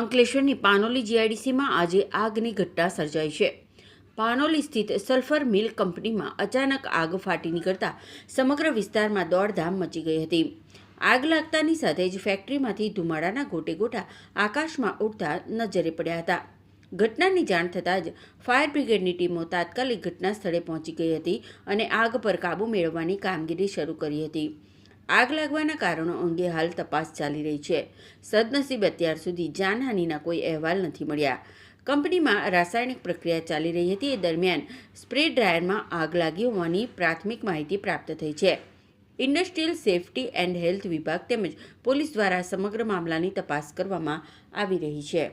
અંકલેશ્વરની પાનોલી જીઆઈડીસીમાં આજે આગની ઘટના સર્જાઈ છે. પાનોલી સ્થિત સલ્ફર મિલ કંપનીમાં અચાનક આગ ફાટી નીકળતા સમગ્ર વિસ્તારમાં દોડધામ મચી ગઈ હતી. આગ લાગતાની સાથે જ ફેક્ટરીમાંથી ધુમાડાના ગોટે ગોટા આકાશમાં ઉડતા નજરે પડ્યા હતા. ઘટનાની જાણ થતાં જ ફાયર બ્રિગેડની ટીમો તાત્કાલિક ઘટના સ્થળે પહોંચી ગઈ હતી અને આગ પર કાબૂ મેળવવાની કામગીરી શરૂ કરી હતી. આગ લાગવાના કારણો અંગે હાલ તપાસ ચાલી રહી છે. સદનસીબ અત્યાર સુધી જાનહાનિના કોઈ અહેવાલ નથી મળ્યા. કંપનીમાં રાસાયણિક પ્રક્રિયા ચાલી રહી હતી. એ દરમિયાન સ્પ્રે ડ્રાયરમાં આગ લાગી હોવાની પ્રાથમિક માહિતી પ્રાપ્ત થઈ છે. ઇન્ડસ્ટ્રીયલ સેફટી એન્ડ હેલ્થ વિભાગ તેમજ પોલીસ દ્વારા સમગ્ર મામલાની તપાસ કરવામાં આવી રહી છે.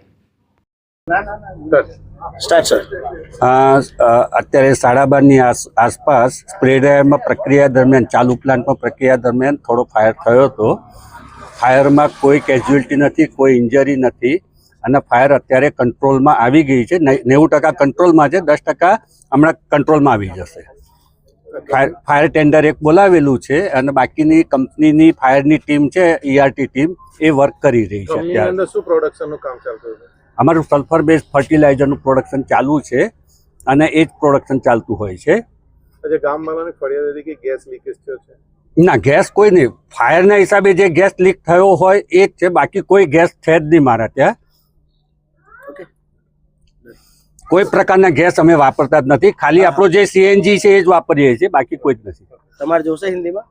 અત્યારે સાડા બારની આસ આસપાસ સ્પ્રે પ્રક્રિયા દરમિયાન ચાલુ પ્લાન્ટમાં પ્રક્રિયા દરમિયાન થોડો ફાયર થયો હતો. ફાયરમાં કોઈ કેઝ્યુઅલ્ટી નથી કોઈ ઇન્જરી નથી અને ફાયર અત્યારે કંટ્રોલમાં આવી ગઈ છે. નેવું ટકા કંટ્રોલમાં છે દસ ટકા હમણાં કંટ્રોલમાં આવી જશે. ફાયર ટેન્ડર એક બોલાવેલું છે અને બાકીની કંપનીની ફાયરની ટીમ છે ઈઆરટી ટીમ એ વર્ક કરી રહી છે અત્યારે. શું પ્રોડક્શન કામ ચાલતું હતું? અમારું સલ્ફર બેઝ ફર્ટિલાઇઝરનું પ્રોડક્શન ચાલુ છે અને એ જ પ્રોડક્શન ચાલતું હોય છે. છે? ના ગેસ કોઈ નહીં. ફાયરના હિસાબે જે ગેસ લીક થયો હોય એ જ છે. બાકી કોઈ ગેસ છે જ નહીં મારા ત્યાં. કોઈ પ્રકારના ગેસ અમે વાપરતા જ નથી. ખાલી આપણો જે સીએનજી છે એ જ વાપરીએ છીએ, બાકી કોઈ જ નથી. તમારે જોશે હિન્દીમાં?